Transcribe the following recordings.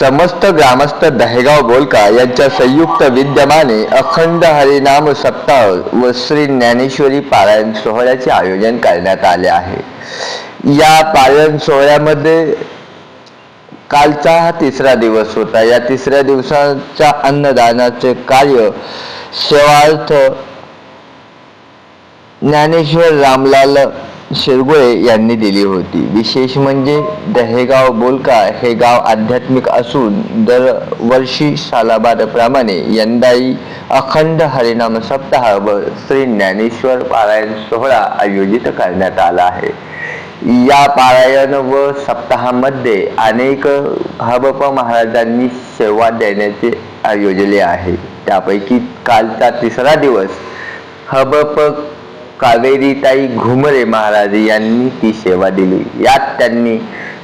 समस्त ग्रामस्थ दहेगाव बोलका यांच्या संयुक्त विद्यमाने अखंड हरिनाम सप्ताह व श्री ज्ञानेश्वरी पारायण सोहळ्याचे आयोजन करण्यात आले आहे. या पारायण सोहळ्यामध्ये कालचा हा तिसरा दिवस होता. या तिसऱ्या दिवसाच्या अन्नदानाचे कार्य सेवार्थ ज्ञानेश्वर रामलाल शिरगुळे यांनी दिली होती. विशेष म्हणजे दहेगाव बोलका हे गाव आध्यात्मिक असून दरवर्षी सालाबादप्रमाणे यंदाही अखंड हरिनाम सप्ताह व श्री ज्ञानेश्वर पारायण सोहळा आयोजित करण्यात आला आहे. या पारायण व सप्ताहामध्ये अनेक हबप महाराजांनी सेवा देण्याचे आयोजले आहे. त्यापैकी कालचा तिसरा दिवस हबप कावेरीताई घुमरे महाराज यांनी ती सेवा दिली. यात त्यांनी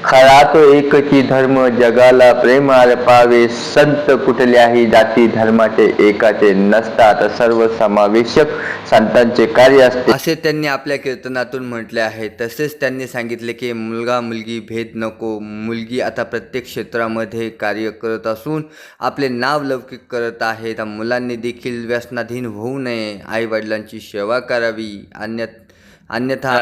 खरा तो एकची धर्म जगाला प्रेमाला पावे संत कुठल्याही जाती धर्माचे एकाचे नसतात. सर्व समावेशक संतांचे कार्य असते. असे त्यांनी आपल्या कीर्तनातून म्हटले आहे. तसेच त्यांनी सांगितले की मुलगा मुलगी भेद नको. मुलगी आता प्रत्येक क्षेत्रामध्ये कार्य करत असून आपले नाव लौकिक करत आहे. तर मुलांनी देखील व्यसनाधीन होऊ नये. आईवडिलांची सेवा करावी. अन्य अन्यथा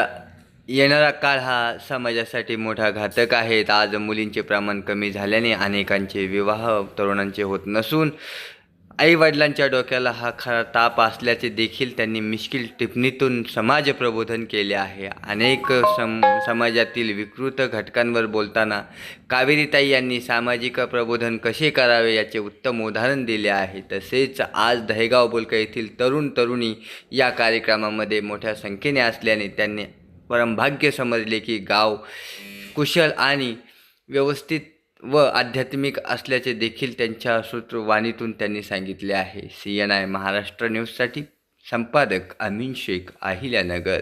येणारा काळ हा समाजासाठी मोठा घातक आहे. आज मुलींचे प्रमाण कमी झाल्याने अनेकांचे विवाह तरुणांचे होत नसून आईवडिलांच्या डोक्याला हा खरा ताप असल्याचे देखील त्यांनी मिश्किल टिप्पणीतून समाज प्रबोधन केले आहे. अनेक सम समाजातील विकृत घटकांवर बोलताना कावेरीताई यांनी सामाजिक प्रबोधन कसे करावे याचे उत्तम उदाहरण दिले आहे. तसेच आज दहेगाव बोलका येथील तरुण तरुणी या कार्यक्रमामध्ये मोठ्या संख्येने असल्याने त्यांनी परमभाग्य समजले की गाव कुशल आणि व्यवस्थित व आध्यात्मिक असल्याचे देखील त्यांच्या सूत्रवाणीतून त्यांनी सांगितले आहे. सी एन आय महाराष्ट्र न्यूजसाठी संपादक अमीन शेख अहिल्यानगर.